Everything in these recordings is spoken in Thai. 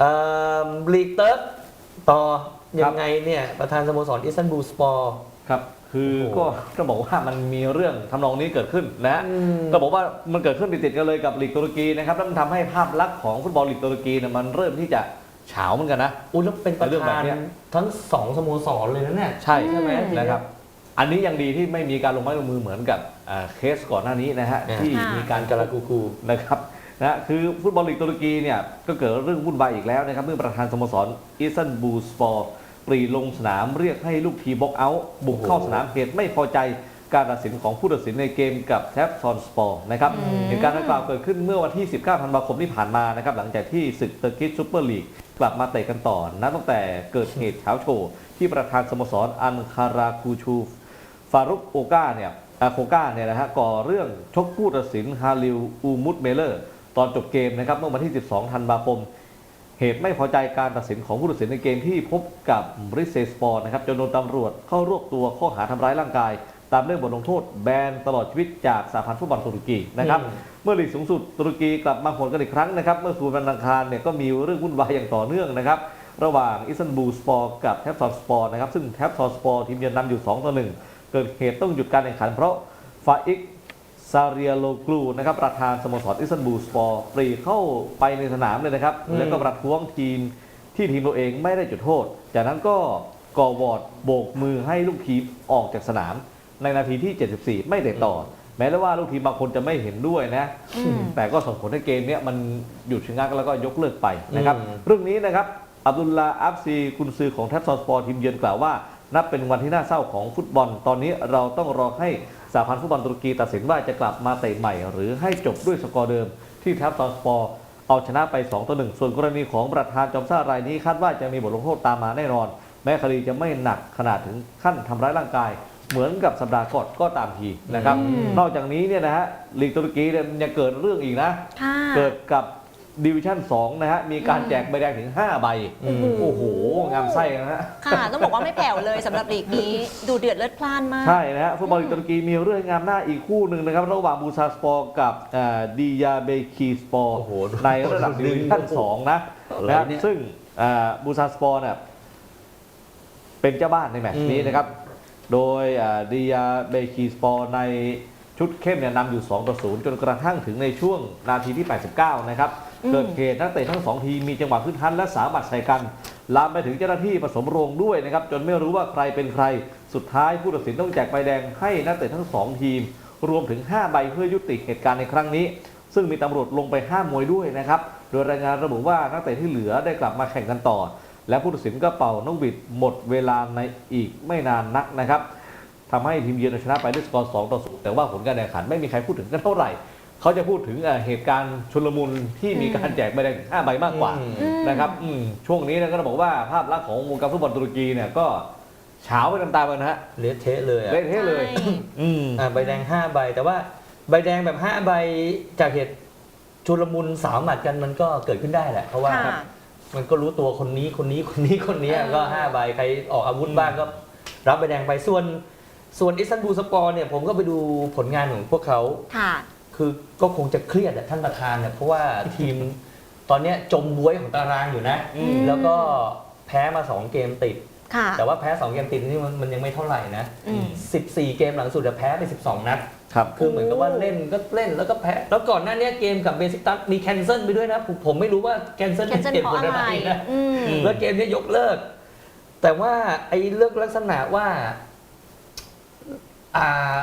เอ่อลีกเติร์ดต่อยังไงเนี่ยประธานสโมสรอิสตันบูลสปอร์ครับคือโอ้โหก็ต้องบอกว่ามันมีเรื่องทำนองนี้เกิดขึ้นนะฮะอืมก็บอกว่ามันเกิดขึ้นติดๆกันเลยกับลีกตุรกีนะครับแล้วมันทำให้ภาพลักษณ์ของฟุตบอลลีกตุรกีเนี่ยมันเริ่มที่จะเฉาเหมือนกันนะอุ้ยแล้วเป็นประเรื่องแบธาบนเนี้ยทั้งสองสโมสรเลยนะเนี่ยใช่ใช่ไหมนะครับอันนี้ยังดีที่ไม่มีการลงไม้ลงมือเหมือนกับอ่าเคสก่อนหน้านี้นะฮะอ่าที่ค่ะมีการกาลากูกูนะครับ นะคือฟุตบอลลีกตุรกีเนี่ยก็เกิดเรื่องวุ่นวายอีกแล้วนะครับเมื่อประธานสโมสรอิสตันบูลสปอร์ปรีลงสนามเรียกให้ลูกทีมบล็อกเอาท์บุกเข้าสนามเหตุไม่พอใจการตัดสินของผู้ตัดสินในเกมกับแทฟซอนสปอร์นะครับอืมเหตุการณ์ดังกล่าวเกิดขึ้นเมื่อวันที่ 19ธันวาคมที่ผ่านมานะครับหลังจากที่ศึกเตอร์กิสซูเปอร์ลีกกลับมาเตะกันต่อนับตั้งแต่เกิดเหตุเช้าโชว์ที่ประธานสโมสรอันคาราคูชูฟารุกโอกาเนี่ยอาโคก้าเนี่ยนะฮะก่อเรื่องชกผู้ตัดสินฮาริวอูมุดเมเลอร์ ตอนจบเกมนะครับเมื่อวันที่ 12 ธันวาคม เหตุไม่พอใจการตัดสินของผู้ตัดสินในเกมที่พบกับบริเซสปอร์นะครับจนโดนตำรวจเข้ารวบตัวข้อหาทำร้ายร่างกาย ตามเรื่องบทลงโทษแบนตลอดชีวิตจากสหพันธ์ฟุตบอลตุรกีนะครับเมื่อลีกสูงสุดตุรกีกลับมาผลกันอีกครั้งนะครับเมื่อคืนวันอังคารเนี่ยก็มีเรื่องวุ่นวายอย่างต่อเนื่องนะครับระหว่างอิสตันบูลสปอร์กับแทบซอนสปอร์นะครับซึ่งแทบซอนสปอร์ทีมเยือนนำอยู่2ต่อ1เกิดเหตุต้องหยุดการแข่งขันเพราะฟาอิก ซาเรียโลกลูนะครับประธานสโมสรอิสตันบูลสปอร์ปรีเข้าไปในสนามเลยนะครับอืมแล้วก็ประท้วงทีมที่ทีมตัวเองไม่ได้จุดโทษ จากนั้นก็ก่อวอร์ดโบกมือให้ลูกทีมออกจากสนาม ในนาทีที่ 74 ไม่เตะต่อ แม้ว่าลูกทีมบางคนจะไม่เห็นด้วยนะอืมแต่ก็ส่งผลให้เกมเนี้ยมันหยุดชะงักแล้วก็ยกเลิกไปนะครับอืมเรื่องนี้นะครับอับดุลลาอัฟซีกุนซือของแทบซอนสปอร์ทีมเยือนกล่าวว่า นับเป็นวันที่น่าเศร้าของฟุตบอล ตอนนี้เราต้องรอให้ สหพันธ์ฟุตบอลตุรกีตัดสินว่าจะกลับมาเตะใหม่ หรือให้จบด้วยสกอร์เดิมที่แทบซอนสปอร์เอาชนะไป 2 ต่อ 1 ส่วนกรณีของประธานจอมซ่ารายนี้คาดว่าจะมีบทลงโทษตามมาแน่นอน แม้คดีจะไม่หนักขนาดถึงขั้นทำร้ายร่างกาย เหมือนกับสัปดาห์ก่อนก็ตามทีนะครับอืมนอกจากนี้เนี่ยนะฮะลีกตุรกีเนี่ยมันยังเกิดเรื่องอีกนะค่ะเกิดกับ ดิวิชั่น2นะฮะ มีการแจกใบแดงถึง 5 ใบอืมโอ้โห งามไส้นะฮะ ค่ะ ต้องบอกว่าไม่แผ่วเลยสำหรับลีกนี้ ดูเดือดเลือดพล่านมาก ใช่นะฮะ ฟุตบอลลีกตุรกีมีเรื่องงามหน้าอีกคู่หนึ่งนะครับ ระหว่างบูซาสปอร์กับดียาเบคีสปอร์โอ้โหดูในระดับดูดิวิชั่นโอ้โห2นะอะไรนะฮะเนี่ยซึ่งบูซาสปอร์เนี่ยเป็นเจ้าบ้านในแมตช์นี้อืมนะครับ โดยดียาเบคีสปอร์ในชุดเข้มเนี่ยนำอยู่ 2 ต่อ 0 จนกระทั่งถึงในช่วงนาทีที่ 89 นะครับอืม เกิดเหตุนักเตะทั้งสองทีมมีจังหวะขึ้นทันและสาบัดใส่กันลามไปถึงเจ้าหน้าที่ผสมโรงด้วยนะครับ จนไม่รู้ว่าใครเป็นใคร สุดท้ายผู้ตัดสินต้องแจกใบแดงให้นักเตะทั้งสองทีม รวมถึง 5 ใบเพื่อยุติเหตุการณ์ในครั้งนี้ ซึ่งมีตำรวจลงไปห้ามมวยด้วยนะครับ โดยรายงานระบุว่านักเตะที่เหลือได้กลับมาแข่งกันต่อ และผู้ตัดสินก็เป่านกบิดหมดเวลาในอีกไม่นานนักนะครับทำให้ทีมเยือนเอาชนะไปด้วยสกอร์2ต่อ0แต่ว่าผลการแข่งขันไม่มีใครพูดถึงกันเท่าไหร่ เขาจะพูดถึงเอ่อเหตุการณ์ชุลมุนที่มีการแจกใบแดงถึง5ใบมากกว่าอืมอืม นะครับอืมช่วงนี้นะก็ต้องบอกว่าภาพลักษณ์ของวงการฟุตบอลตุรกีเนี่ยก็เฉาไปตามๆกันนะฮะเละเทะเลยอะเละเทะเลย ใช่ อืม อ่าใบแดง5ใบ แต่ว่าใบแดงแบบ5ใบจากเหตุชุลมุนสาวหมัดกันมันก็เกิดขึ้นได้แหละ เพราะว่าค่ะ มันก็รู้ตัวคนนี้คนนี้คนนี้คนนี้เออก็5ใบใครออกอาวุธบ้างก็รับใบแดงไปส่วน ส่วนอิสตันบูลสปอร์เนี่ยผมก็ไปดูผลงานของพวกเขา ค่ะ คือก็คงจะเครียดอะท่านประธานเนี่ยเพราะว่าทีมตอนเนี้ยจมบวยของตารางอยู่นะ อืม แล้วก็แพ้มา 2 เกมติด ค่ะ แต่ว่าแพ้ 2 เกมติดนี่มันมันยังไม่เท่าไหร่นะ อืม 14 เกมหลังสุดอะแพ้ไป 12 นัด ครับ คือเหมือนกับว่าเล่นก็เล่นแล้วก็แพ้ แล้วก่อนหน้าเนี้ยเกมกับเบซิกตัสมีแคนเซิลไปด้วยนะ ผมผมไม่รู้ว่าแคนเซิลแคนเซิลเหตุเพผราะลอะอะไรไรนะ อืม อืม แล้วเกมเนี้ยยกเลิก แต่ว่าไอ้เลือกลักษณะว่าอ่า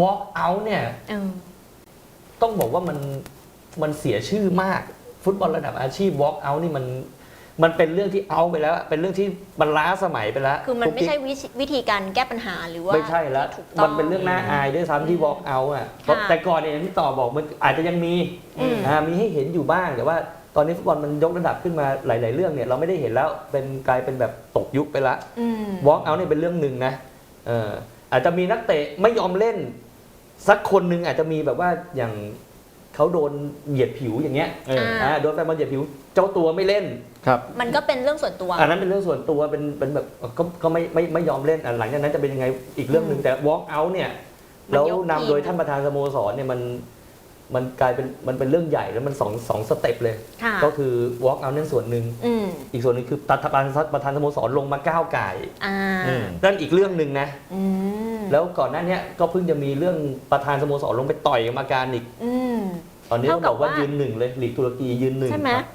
walk out เนี่ย เออ ต้องบอกว่ามันมันเสียชื่อมาก ฟุตบอลระดับอาชีพ walk out นี่มันมันเป็นเรื่องที่เอาไปแล้ว เป็นเรื่องที่มันล้าสมัยไปแล้วคือมันไม่ใช่วิธีวิธีการแก้ปัญหาหรือว่าไม่ใช่แล้วที่ถูกต้มัอนงเป็นเรื่องน่าอายด้วยซ้ำที่ walk out อะค่ะแต่ก่อนเนี่ยอย่างที่ต่อบอกมันอาจจะยังมีอืมอ่ามีให้เห็นอยู่บ้างแต่ว่าตอนนี้ฟุตบอลมันยกระดับขึ้นมาหลาย ๆ เรื่องเนี่ยเราไม่ได้เห็นแล้วเป็นกลายเป็นแบบตกยุคไปละอืม walk out เนี่ยเป็นเรื่องหนึ่งนะเอออาจจะมีนักเตะไม่ยอมเล่น สักคนหนึ่งอาจจะมีแบบว่าอย่างเขาโดนเหยียดผิวอย่างเงี้ยเอออ่าอ่าโดนแฟนบอลเหยียดผิวเจ้าตัวไม่เล่น ครับ มันก็เป็นเรื่องส่วนตัว อันนั้นเป็นเรื่องส่วนตัวเป็นเป็นแบบก็ก็ไม่ไม่ไม่ยอมเล่นอะหลังจากนั้นจะเป็นยังไงอีกเรื่องหนึ่งแต่ walk out เนี่ยมันแล้วยกนำทีมโดยท่านประธานสโมสรเนี่ยมันมันกลายเป็นมันเป็นเรื่องใหญ่แล้วมันสองสองสเต็ปเลย ค่ะ ก็คือ walk out นั่นส่วนหนึ่งอืมอีกส่วนหนึงคือประธานประธานสโมสรลงมาก้าวไก่อ่านั่นอีกเรื่องหนึ่งนะ อืม แล้วก่อนหน้าเนี้ยก็เพิ่งจะมีเรื่องประธานสโมสรลงไปต่อยกรรมการอีก อืม ตอนนี้ต้องเท่ากับบอกว่าว่ายืยืนหนึ่งเลยลีกตุรกียืนหนึ่งใช่ไหมครับ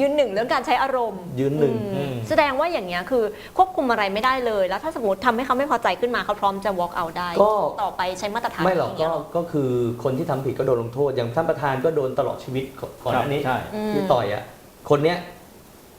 ยืนหนึ่งเรื่องการใช้อารมณ์ยืนหนึ่งอืมอืมแสดงว่าอย่างเงี้ยคือควบคุมอะไรไม่ได้เลย แล้วถ้าสมมติทำให้เขาไม่พอใจขึ้นมาเขาพร้อมจะ walk out ได้ ก็ ต่อไปใช้มาตรฐานไม่หรอกย่างเงี้ก็ยเหรอก็คือคนที่ทำผิดก็โดนลงโทษ อย่างท่านประธานก็โดนตลอดชีวิตก่อนหน้านี้ ใช่ อืมที่ต่อยอะ คนเนี้ย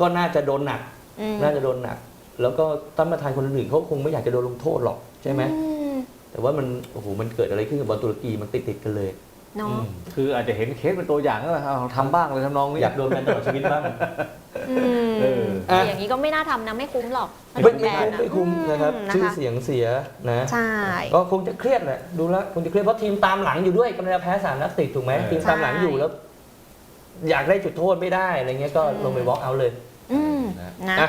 ก็น่าจะโดนหนัก อืม น่าจะโดนหนัก แล้วก็ท่านประธานคนอื่นเขาคงไม่อยากจะโดนลงโทษหรอก ใช่ไหมอืมแต่ว่ามันโอ้โหมันเกิดอะไรขึ้นกับบอลตุรกีมันติดติดๆกันเลยเนาะคืออาจจะเห็นเคสเป็นตัวอย่างแล้วเอาทำบ้างเลยทำนองนี้อยากโดนกันตลอดชีวิตบ้างอืมเออแต่อย่างนี้ก็ไม่น่าทำนะไม่คุ้มหรอกไม่แบไม่นคุ้มอะไม่คุ้มนะครับอืมชื่อเสียงเสียนะใช่ก็คงจะเครียดแหละดูแล้วคงจะเครียดเพราะทีมตามหลังอยู่ด้วยกำลังจะแพ้สามนัดติดถูกไหมเออทีมตามหลังอยู่แล้ว อยากได้จุดโทษไม่ได้อะไรเงี้ยก็ลงไปบล็อกเอาเลยอืมนะอะ